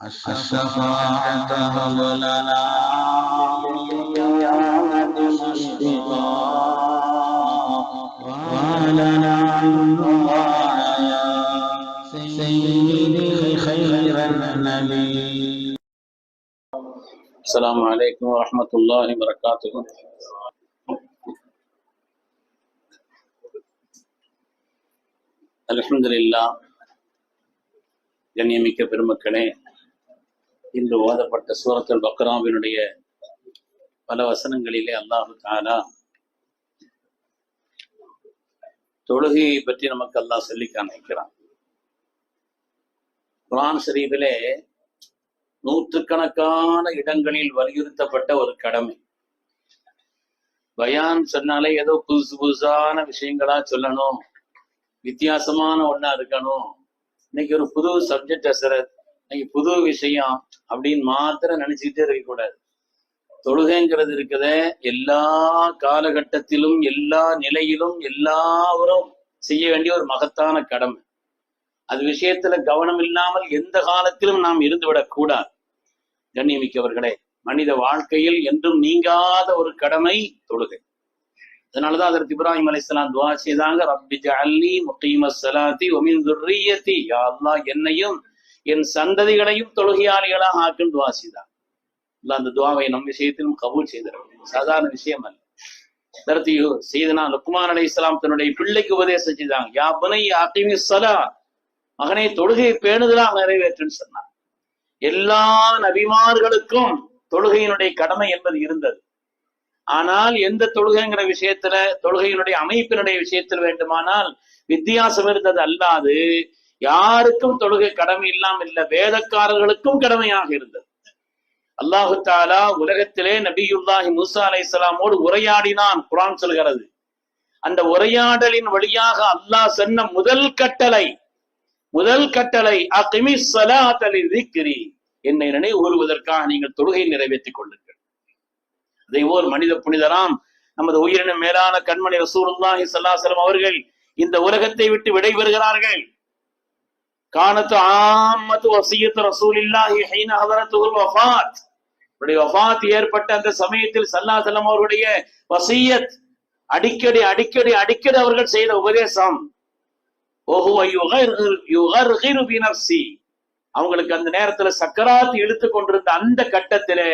الشفاعة هب لنا بالقيامة مشفقا ولنا يا سيدي خير النبي السلام عليكم ورحمة الله وبركاته அல்ஹம்துலில்லா கண்ணியமிக்க பெருமக்களே இன்று ஓதப்பட்ட சூரத்தில் பக்ராவினுடைய பல வசனங்களிலே அல்லாஹு தாலா தொழுகையை பற்றி நமக்கு அல்லாஹ் சொல்லி காணிக்கிறான் குரான் ஷரீஃபிலே நூற்றுக்கணக்கான இடங்களில் வலியுறுத்தப்பட்ட ஒரு கடமை. பயான் சொன்னாலே ஏதோ புதுசு புதுசான விஷயங்களா சொல்லணும். வித்தியாசமான ஒண்ணா இருக்கணும். இன்னைக்கு ஒரு புது சப்ஜெக்ட் அசரத் இன்னைக்கு புது விஷயம் அப்படின்னு மாத்திரம் நினைச்சுக்கிட்டே இருக்கக்கூடாது தொழுகைங்கிறது இருக்கிறத எல்லா காலகட்டத்திலும் எல்லா நிலையிலும் எல்லாவரும் செய்ய வேண்டிய ஒரு மகத்தான கடமை. அது விஷயத்துல கவனம் இல்லாமல் எந்த காலத்திலும் நாம் இருந்துவிடக் கூடாது. கண்ணியமிக்கவர்களே மனித வாழ்க்கையில் என்றும் நீங்காத ஒரு கடமை தொழுகை. அதனாலதான் அதற்கு இப்ராஹிம் அலி இஸ்லாம் துவா செய்தாங்க ரப்பி ஜல்லி முகீம சலாத்தி ஒமின் துர்ரியத்தி. யாழ்லா என்னையும் என் சந்ததிகளையும் தொழுகையாளிகளாக ஆக்கும் துவா செய்தான் அல்லாஹ் அந்த துவாவை நம் விஷயத்திலும் கபூல் செய்திருக்கிறார் சாதாரண விஷயம் அல்ல அதற்கு செய்தனா லுக்மான் இஸ்லாம் தன்னுடைய பிள்ளைக்கு உபதேசம் செய்தாங்க யா புனை அகிமி சலா மகனை தொழுகையை பேணுதலாக நிறைவேற்றுன்னு சொன்னார் எல்லா நபிமார்களுக்கும் தொழுகையினுடைய கடமை என்பது இருந்தது. ஆனால் எந்த தொழுகைங்கிற விஷயத்துல தொழுகையினுடைய அமைப்பினுடைய விஷயத்தில் வேண்டுமானால் வித்தியாசம் இருந்தது அல்லாது யாருக்கும் தொழுகை கடமை இல்லாமல் இல்ல. வேதக்காரர்களுக்கும் கடமையாக இருந்தது. அல்லாஹு தாலா உலகத்திலே நபியுல்லாஹி மூசா இஸ்லாமோடு உரையாடினான் குரான் சொல்கிறது. அந்த உரையாடலின் வழியாக அல்லாஹ் சொன்ன முதல் கட்டளை முதல் கட்டளை அகிமி சலாத்தலி திக்ரி என்னை நினைவு கூறுவதற்காக நீங்கள் தொழுகை நிறைவேற்றிக் கொள்ளுங்கள். அதே போல் மனித புனிதராம் நமது உயிரின மேலான கண்மணி ரசூலுல்லாஹி சல்லாசலம் அவர்கள் இந்த உலகத்தை விட்டு விடைபெறுகிறார்கள். கானத்து ஆமத்து வசியத்து ரசூலில்லாஹி ஹீன ஹதரத்துல் வஃபாத். அவருடைய வஃபாத் ஏற்பட்ட அந்த சமயத்தில் சல்லா அலைஹி அவருடைய வசியத் அடிக்கடி அடிக்கடி அடிக்கடி அவர்கள் செய்த உபதேசம். அவங்களுக்கு அந்த நேரத்துல சக்கராத் இழுத்து கொண்டிருந்த அந்த கட்டத்திலே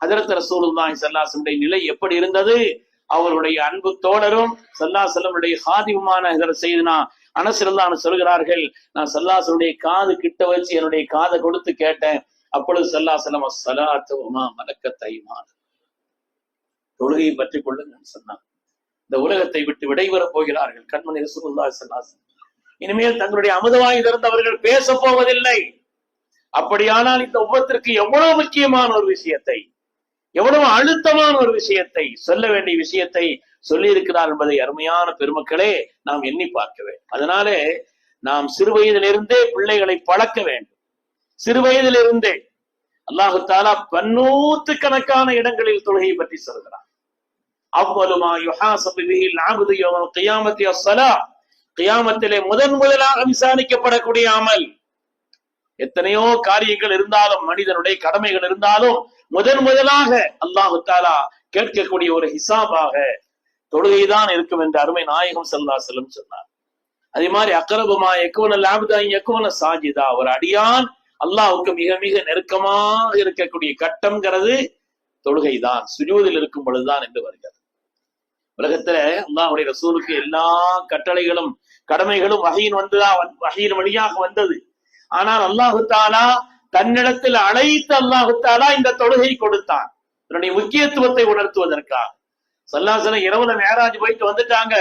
ஹதரத் ரசூலுல்லாஹி சல்லாசனுடைய நிலை எப்படி இருந்தது? அவருடைய அன்பு தோழரும் சல்லாசல்லமுடைய ஹாதிமுமான ஹதரத் செய்தனா அனசிறந்தான சொல்கிறார்கள் நான் சல்லாசனுடைய காது கிட்ட வச்சு என்னுடைய காதை கொடுத்து கேட்டேன். அப்பொழுது சல்லாசலம் சலாத்துவமா மலக்க தைமான் தொழுகையை பற்றி கொள்ளுங்கன்னு சொன்னான் இந்த உலகத்தை விட்டு விடைபெறப் போகிறார்கள். கண்மணி ரசூலுல்லாஹி சல்லாசன் இனிமேல் தங்களுடைய அமுதவாய் திறந்தவர்கள் பேச போவதில்லை. அப்படியானால் இந்த உபத்திற்கு எவ்வளவு முக்கியமான ஒரு விஷயத்தை எவ்வளவு அழுத்தமான ஒரு விஷயத்தை சொல்ல வேண்டிய விஷயத்தை சொல்லி இருக்கிறார் என்பதை அருமையான பெருமக்களே நாம் எண்ணி பார்க்க வேண்டும். அதனாலே நாம் சிறு வயதிலிருந்தே பிள்ளைகளை பழக்க வேண்டும். சிறு வயதிலிருந்தே அல்லாஹு தாலா பன்னூத்து கணக்கான இடங்களில் தொழுகை பற்றி சொல்கிறார் அவ்வளவு கியாமத்திலே முதன் முதலாக விசாரிக்கப்படக்கூடிய அமல். எத்தனையோ காரியங்கள் இருந்தாலும் மனிதனுடைய கடமைகள் இருந்தாலும் முதன் முதலாக அல்லாஹு தாலா கேட்கக்கூடிய ஒரு ஹிசாபாக தொழுகைதான் இருக்கும் என்று அருமை நாயகம் செல்லா செல்லும் சொன்னார். அதே மாதிரி அக்கரபுமா எக்குவன லாபுதா எக்குவன சாஜிதா ஒரு அடியான் அல்லாஹுக்கு மிக மிக நெருக்கமாக இருக்கக்கூடிய கட்டம்ங்கிறது தொழுகைதான் சுஜூதில் இருக்கும் பொழுதுதான் என்று வருகிறது. உலகத்துல அல்லாஹுடைய ரசூலுக்கு எல்லா கட்டளைகளும் கடமைகளும் வகையின் வந்துதான் வகையின் வழியாக வந்தது. ஆனால் அல்லாஹு தாலா தன்னிடத்தில் அழைத்து அல்லாஹு தாலா இந்த தொழுகை கொடுத்தான். இதனுடைய முக்கியத்துவத்தை உணர்த்துவதற்காக. சல்லாசலம் இரவுல மேராஜ் போயிட்டு வந்துட்டாங்க.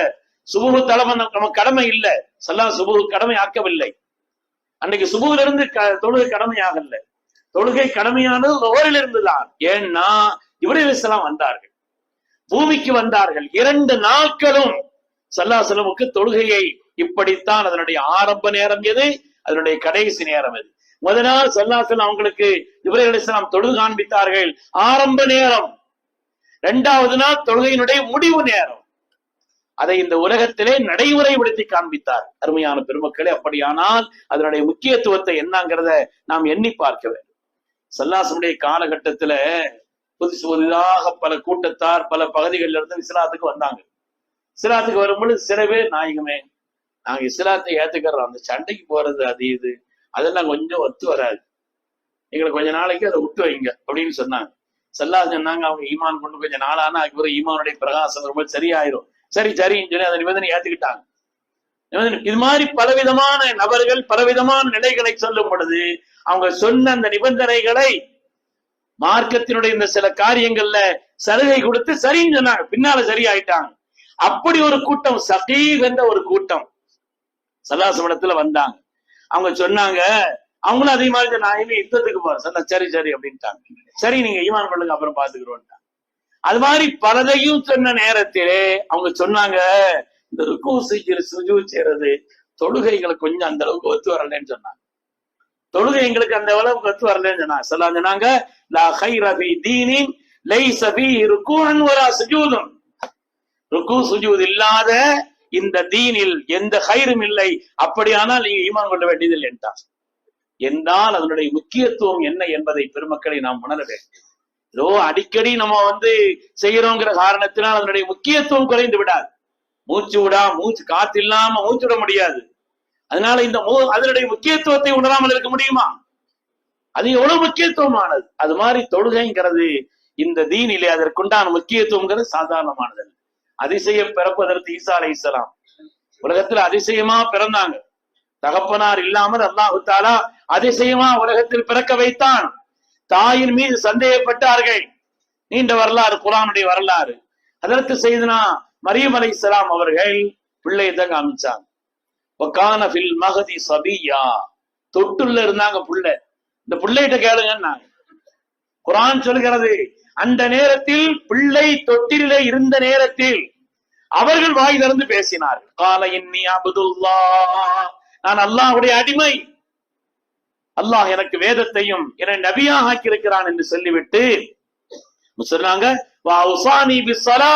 சுபுகு தலைமை நம்ம கடமை இல்லை. சல்லா சுபுகு கடமை ஆக்கவில்லை. அன்னைக்கு சுபுகுல இருந்து தொழுகை கடமை ஆகல தொழுகை கடமையானது லோரில் இருந்துதான் ஏன்னா இவரெல்லாம் வந்தார்கள். பூமிக்கு வந்தார்கள். இரண்டு நாட்களும் சல்லாசலமுக்கு தொழுகையை இப்படித்தான் அதனுடைய ஆரம்ப நேரம் எது? அதனுடைய கடைசி நேரம் அது. முதல் நாள் சல்லாசல் அவங்களுக்கு இவர்கள் தொழுது காண்பித்தார்கள். ஆரம்ப நேரம். இரண்டாவது நாள் தொழுகையினுடைய முடிவு நேரம். அதை இந்த உலகத்திலே நடைமுறைப்படுத்தி காண்பித்தார். அருமையான பெருமக்களே அப்படியானால் அதனுடைய முக்கியத்துவத்தை என்னங்கிறத நாம் எண்ணி பார்க்க வேண்டும். சல்லாசனுடைய காலகட்டத்துல புதுசு புதிதாக பல கூட்டத்தார் பல பகுதிகளில் இருந்து இஸ்லாத்துக்கு வந்தாங்க. இஸ்லாத்துக்கு வரும்பொழுது சில பேர் நாயகமே நாங்க இஸ்லாத்தை ஏத்துக்கிறோம். அந்த சண்டைக்கு போறது அது இது. அதெல்லாம் கொஞ்சம் ஒத்து வராது. எங்களுக்கு கொஞ்ச நாளைக்கு அதை விட்டு வைங்க அப்படின்னு சொன்னாங்க. சல்லா சொன்னாங்க அவங்க ஈமான் கொண்டு கொஞ்சம் நாளானா அதுக்கப்புறம் ஈமானுடைய பிரகாசம் ரொம்ப சரியாயிரும். சரி சரின்னு சொல்லி அந்த நிபந்தனை ஏத்துக்கிட்டாங்க. நிபந்தனை- இது மாதிரி பலவிதமான நபர்கள் பலவிதமான நிலைகளை சொல்லும் பொழுது அவங்க சொன்ன அந்த நிபந்தனைகளை மார்க்கத்தினுடைய இந்த சில காரியங்கள்ல சலுகை கொடுத்து சரின்னு சொன்னாங்க. பின்னால சரியாயிட்டாங்க. அப்படி ஒரு கூட்டம் சகீர் என்ற ஒரு கூட்டம். சல்லாசமடத்துல வந்தாங்க. அவங்க சொன்னாங்க அவங்களும் அதே மாதிரி நான் இனிமே யுத்தத்துக்கு போறேன். சரி சரி அப்படின்ட்டாங்க. சரி நீங்க ஈமான் பண்ணுங்க அப்புறம் பாத்துக்கிறோம் அது மாதிரி பலதையும் சொன்ன நேரத்திலே அவங்க சொன்னாங்க இந்த ருக்கு செய்கிற சுஜு செய்யறது தொழுகைகளை கொஞ்சம் அந்த அளவுக்கு ஒத்து வரலன்னு சொன்னாங்க. தொழுகை எங்களுக்கு அந்த அளவுக்கு ஒத்து வரலன்னு சொன்னாங்க. சொல்லா சொன்னாங்க லா ஹைர தீனின் லைஸ ஃபீஹி ருக்கூன் வலா சுஜூதும் ருக்கு சுஜூத் இல்லாத இந்த தீனில் எந்த கயிறும் இல்லை. அப்படியானால் நீங்க ஈமான் கொள்ள வேண்டியதில்லை என்றார். என்றால் அதனுடைய முக்கியத்துவம் என்ன என்பதை பெருமக்களை நாம் உணர வேண்டும். ஏதோ அடிக்கடி நம்ம வந்து செய்யறோங்கிற காரணத்தினால் அதனுடைய முக்கியத்துவம் குறைந்து விடாது. மூச்சு விடா மூச்சு காத்து இல்லாம மூச்சு விட முடியாது. அதனால இந்த மூ- அதனுடைய முக்கியத்துவத்தை உணராமல் இருக்க முடியுமா? அது எவ்வளவு முக்கியத்துவமானது? அது மாதிரி தொழுகைங்கிறது இந்த தீனிலே அதற்குண்டான முக்கியத்துவங்கிறது சாதாரணமானது அதிசயம் பிறப்பதற்கு ஈசா அலை இஸ்லாம் உலகத்துல அதிசயமா பிறந்தாங்க. தகப்பனார் இல்லாமல் அல்லாஹு தாலா அதிசயமா உலகத்தில் பிறக்க வைத்தான். தாயின் மீது சந்தேகப்பட்டார்கள். நீண்ட வரலாறு குரானுடைய வரலாறு. அதற்கு செய்தனா மரியம் அலை அவர்கள் பிள்ளையை தான் காமிச்சாங்க. மகதி சபியா. தொட்டுள்ள இருந்தாங்க புள்ள. இந்த பிள்ளைகிட்ட கேளுங்கன்னாங்க. குரான் சொல்கிறது அந்த நேரத்தில் பிள்ளை தொட்டிலே இருந்த நேரத்தில் அவர்கள் வாய் திறந்து பேசினார். கால இன்னி அபுதுல்லா நான் அல்லாஹுடைய அடிமை. அல்லாஹ் எனக்கு வேதத்தையும் என்னை நபியாக ஆக்கியிருக்கிறான் என்று சொல்லிவிட்டு சொன்னாங்க "வா உசானி பிஸ்ஸலா."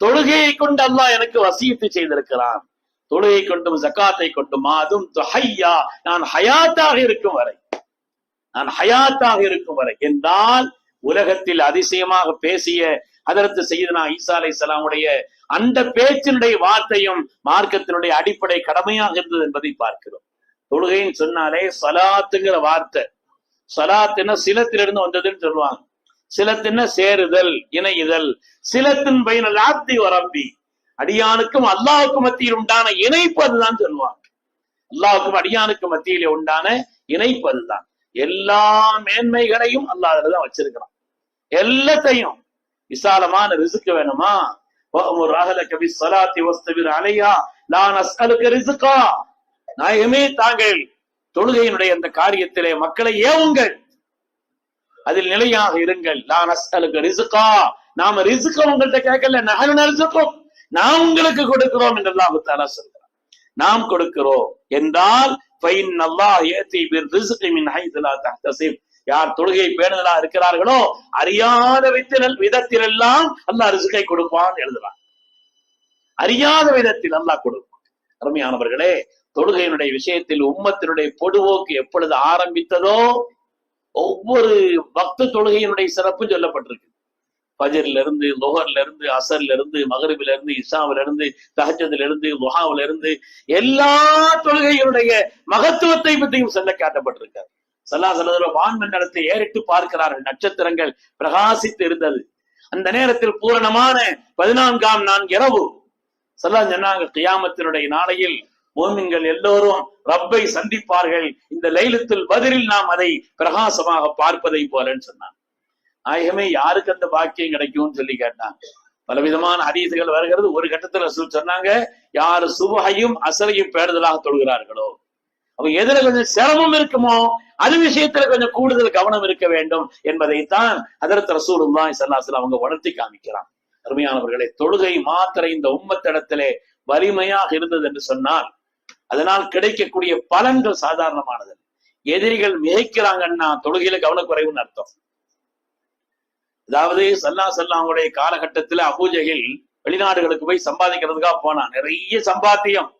தொழுகையை கொண்டு அல்லாஹ் எனக்கு வசியத்து செய்திருக்கிறான். தொழுகை கொண்டும் ஜக்காத்தை கொண்டும் அதும் துஹையா. நான் ஹயாத்தாக இருக்கும் வரை நான் ஹயாத்தாக இருக்கும் வரை என்றால் உலகத்தில் அதிசயமாக பேசிய அதற்கு செய்தனா ஈசா அலை சலாமுடைய அந்த பேச்சினுடைய வார்த்தையும் மார்க்கத்தினுடைய அடிப்படை கடமையாக இருந்தது என்பதை பார்க்கிறோம். தொழுகைன்னு சொன்னாலே சலாத்துங்கிற வார்த்தை. சலாத்துன்னா சிலத்திலிருந்து வந்ததுன்னு சொல்லுவாங்க. சிலத்தின சேருதல் இணையுதல். சிலத்தின் பயனல் ஆப்தி வரம்பி அடியானுக்கும் அல்லாஹுக்கும் மத்தியில் உண்டான இணைப்பு அதுதான் சொல்லுவாங்க. அல்லாஹுக்கும் அடியானுக்கும் மத்தியிலே உண்டான இணைப்பு அதுதான். எல்லா மேன்மைகளையும் அல்லாஹ் தான் வச்சிருக்கிறான். எல்லாத்தையும் விசாலமான ரிசுக்கு வேணுமா? ஒரு கவி சலாத்தி வஸ்தவிர் அலையா நான் அஸ்கலுக்கு ரிசுக்கா நாயமே தாங்கள் தொழுகையினுடைய அந்த காரியத்திலே மக்களை ஏவுங்கள். அதில் நிலையாக இருங்கள். நான் அஸ்கலுக்கு ரிசுக்கா நாம ரிசுக்க உங்கள்கிட்ட கேட்கல நகன ரிசுக்கும் நாம் உங்களுக்கு கொடுக்கிறோம் என்று அல்லாஹு தாலா சொல்கிறார் நாம் கொடுக்கிறோம் என்றால் பைன் அல்லாஹ் ஏத்தி பிர் ரிசுக்கு மின் ஹைதுலா தஹ்தசிப் யார் தொழுகை பேணுதலா இருக்கிறார்களோ அறியாத விதத்தில் விதத்திலெல்லாம் அல்லாஹ் ரிசுக்கை கொடுப்பான் எழுதுறான். அறியாத விதத்தில் அல்லாஹ் கொடுப்பான். அருமையானவர்களே தொழுகையினுடைய விஷயத்தில் உம்மத்தினுடைய பொடுவோக்கு எப்பொழுது ஆரம்பித்ததோ ஒவ்வொரு பக்த தொழுகையினுடைய சிறப்பு சொல்லப்பட்டிருக்கு. ஃபஜர்ல இருந்து லோஹர்ல இருந்து அசர்ல இருந்து மகரிபில இருந்து இஷாவில இருந்து தஹஜதுல இருந்து லுஹாவில இருந்து எல்லா தொழுகையினுடைய மகத்துவத்தை பற்றியும் சொல்ல காட்டப்பட்டிருக்காரு. சல்லா வான்மண்டலத்தை ஏறிட்டு பார்க்கிறார்கள். நட்சத்திரங்கள் பிரகாசித்து இருந்தது அந்த நேரத்தில் பூரணமான பதினான்காம் நான்கு இரவு. சல்லா சொன்னாங்க கியாமத்தினுடைய நாளையில் மோமின்கள் எல்லோரும் ரப்பை சந்திப்பார்கள். இந்த லைலத்தில் பதிலில் நாம் அதை பிரகாசமாக பார்ப்பதை போலன்னு சொன்னாங்க. நாயகமே யாருக்கு அந்த பாக்கியம் கிடைக்கும்னு சொல்லி கேட்டாங்க. பலவிதமான ஹதீசுகள் வருகிறது. ஒரு கட்டத்துல சொன்னாங்க யாரு சுபகையும் அசரையும் பேடுதலாக தொழுகிறார்களோ? அப்ப எதுல கொஞ்சம் சிரமம் இருக்குமோ அது விஷயத்துல கொஞ்சம் கூடுதல் கவனம் இருக்க வேண்டும் என்பதைத்தான் அதற்கு ரசூலுல்லா ஸல்லல்லாஹு அவங்க உணர்த்தி காமிக்கிறான். அருமையானவர்களே தொழுகை மாத்திரை இந்த உம்மத்திடத்திலே வலிமையாக இருந்தது என்று சொன்னால் அதனால் கிடைக்கக்கூடிய பலன்கள் சாதாரணமானது. எதிரிகள் மிகைக்கிறாங்கன்னா தொழுகையில கவனக்குறைவுன்னு அர்த்தம். அதாவது சல்லா சல்லாவுடைய காலகட்டத்துல அபூஜையில் வெளிநாடுகளுக்கு போய் சம்பாதிக்கிறதுக்காக போனான். நிறைய சம்பாத்தியம்.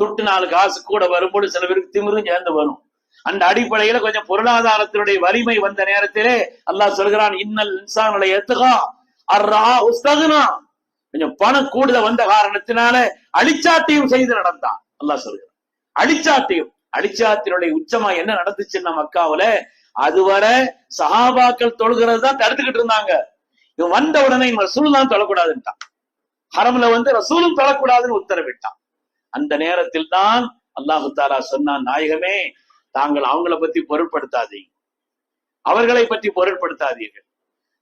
துட்டு நாலு காசு கூட வரும்போது சில பேருக்கு திமிரும் சேர்ந்து வரும். அந்த அடிப்படையில கொஞ்சம் பொருளாதாரத்தினுடைய வலிமை வந்த நேரத்திலே அல்லாஹ் சொல்கிறான் இன்னல் இன்சானுடைய எத்துகா அர்ரா உஸ்தகுனா. கொஞ்சம் பணம் கூடுதல் வந்த காரணத்தினால அழிச்சாட்டையும் செய்து நடந்தான். அல்லாஹ் சொல்கிறான். அழிச்சாட்டையும் அழிச்சாத்தினுடைய உச்சமா என்ன நடந்துச்சுன்னா மக்காவுல அதுவரை சஹாபாக்கள் தொழுகிறது தான் தடுத்துக்கிட்டு இருந்தாங்க. இவன் வந்த உடனே இவன் ரசூல் தான் தொழக்கூடாதுன்ட்டான். ஹரம்ல வந்து ரசூலும் தொழக்கூடாதுன்னு உத்தரவிட்டான். அந்த நேரத்தில் தான் அல்லாஹு தாலா சொன்னான் நாயகமே தாங்கள் அவங்கள பத்தி பொருட்படுத்தாதீங்க. அவர்களை பற்றி பொருட்படுத்தாதீர்கள்.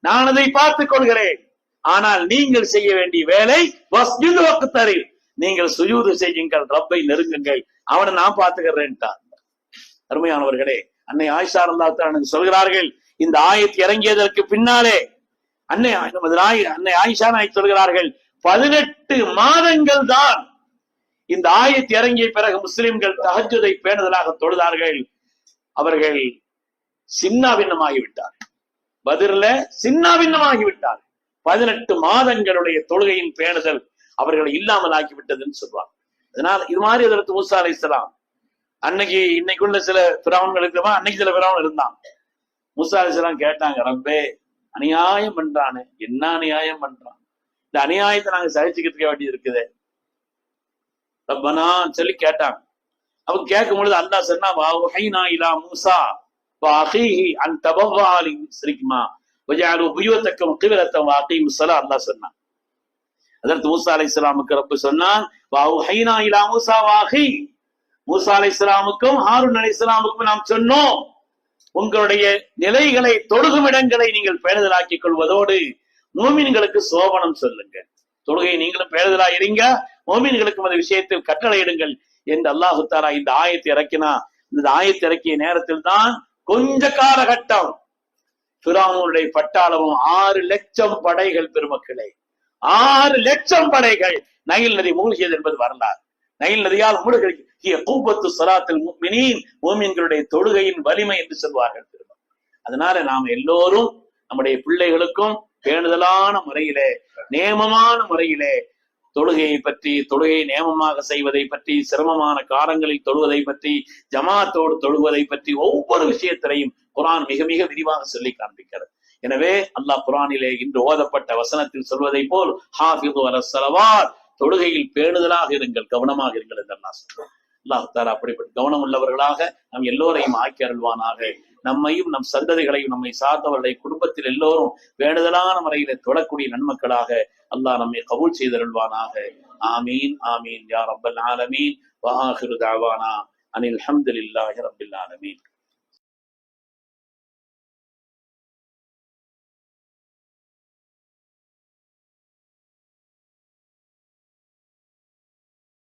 நான் அதை பார்த்துக் கொள்கிறேன். ஆனால் நீங்கள் செய்ய வேண்டிய வேலை வஸ்ஜுது வக்தரில். நீங்கள் சுயூது செய்யுங்கள் ரப்பை நெருங்குங்கள். அவனை நான் பார்த்துக்கிறேன்ட்டார் அருமையானவர்களே அன்னை ஆயிஷா அல்லாஹ் சொல்கிறார்கள் இந்த ஆயத்து இறங்கியதற்கு பின்னாலே அன்னை நமது அன்னை ஆயிஷா நாய் சொல்கிறார்கள் பதினெட்டு மாதங்கள் தான் இந்த ஆயத்து இறங்கிய பிறகு முஸ்லிம்கள் தகஜதை பேணுதலாக தொழுதார்கள். அவர்கள் சின்னாபின்னமாகிவிட்டார் விட்டார் பதிர்ல பதினெட்டு மாதங்களுடைய தொழுகையின் பேணுதல் அவர்களை இல்லாமல் ஆக்கிவிட்டதுன்னு சொல்றாங்க அதனால இது மாதிரி அதற்கு மூசா அலை அன்னைக்கு இன்னைக்குள்ள சில பிராவன்கள் இருக்கவா அன்னைக்கு சில பிராவன் இருந்தான் மூசா அலை கேட்டாங்க ரப்பே அநியாயம் பண்றானே. என்ன அநியாயம் பண்றான்? இந்த அநியாயத்தை நாங்க சகிச்சுக்கிட்டு வேண்டியது இருக்குது. ரப்பனான்னு சொல்லி கேட்டாங்க. அவங்க கேட்கும் பொழுது அல்லா சொன்னா வஹைனா இலா மூசா வாஹிஹி அன் தபவாலி லி முஸ்ரிக்மா வஜஅலு புயூத்தக்கும் கிபிலத்தம் வாகீமு ஸலா சொன்னான். அதற்கு மூசா அலை இஸ்லாமுக்கு ரப்பு சொன்னான் வாஹைனா இலா மூசா வாஹி மூசா அலை அலைஹிஸ்ஸலாமுக்கும் ஹாரூன் அலைஹிஸ்ஸலாமுக்கும் நாம் சொன்னோம் உங்களுடைய நிலைகளை தொழுகும் இடங்களை நீங்கள் பேணுதலாக்கிக் கொள்வதோடு மூமின்களுக்கு சோபனம் சொல்லுங்க தொழுகை நீங்களும் பேணுதலா இருங்க மோமீன்களுக்கும் அந்த விஷயத்தில் கட்டளையிடுங்கள் என்று அல்லாஹு தாரா இந்த ஆயத்தை இறக்கினா. இந்த ஆயத்தை இறக்கிய நேரத்தில் தான் கொஞ்ச காலகட்டம் பிராமனுடைய பட்டாளமும் ஆறு லட்சம் படைகள் பெருமக்களே. ஆறு லட்சம் படைகள் நயில் நதி மூழ்கியது என்பது வரலாறு. நயில் நதியால் மூழ்கி கூப்பத்து சலாத்தில் ஓமியன்களுடைய தொழுகையின் வலிமை என்று சொல்வார்கள் பெருமக்கள். அதனால நாம் எல்லோரும் நம்முடைய பிள்ளைகளுக்கும் பேணுதலான முறையிலே நேமமான முறையிலே தொழுகையை பற்றி தொழுகையை நியமமாக செய்வதை பற்றி சிரமமான காலங்களில் தொழுவதை பற்றி ஜமாத்தோடு தொழுவதை பற்றி ஒவ்வொரு விஷயத்திலையும் குரான் மிக மிக விரிவாக சொல்லி காண்பிக்கிறது. எனவே அல்லாஹ் குரானிலே இன்று ஓதப்பட்ட வசனத்தில் சொல்வதை போல் ஹாஃபிது அரசலவார் தொழுகையில் பேணுதலாக இருங்கள் கவனமாக இருங்கள் என்று அல்லாஹ் சொல்றான். அல்லாஹ் தாலா அப்படிப்பட்ட கவனம் உள்ளவர்களாக நம் எல்லோரையும் ஆக்கி அருள்வானாக. நம்மையும் நம் சந்ததிகளையும் நம்மை சார்ந்தவர்களை குடும்பத்தில் எல்லோரும் வேண்டுதலான முறையில தொடக்கூடிய நன்மக்களாக அல்லாஹ் நம்மை கபூல் செய்தருள்வானாக. ஆமீன் ஆமீன். யார் ரப்பல் ஆலமீன். வஆஹிரு தாவானா. அனில் ஹம்துலில்லாஹி ரபில் ஆலமீன்.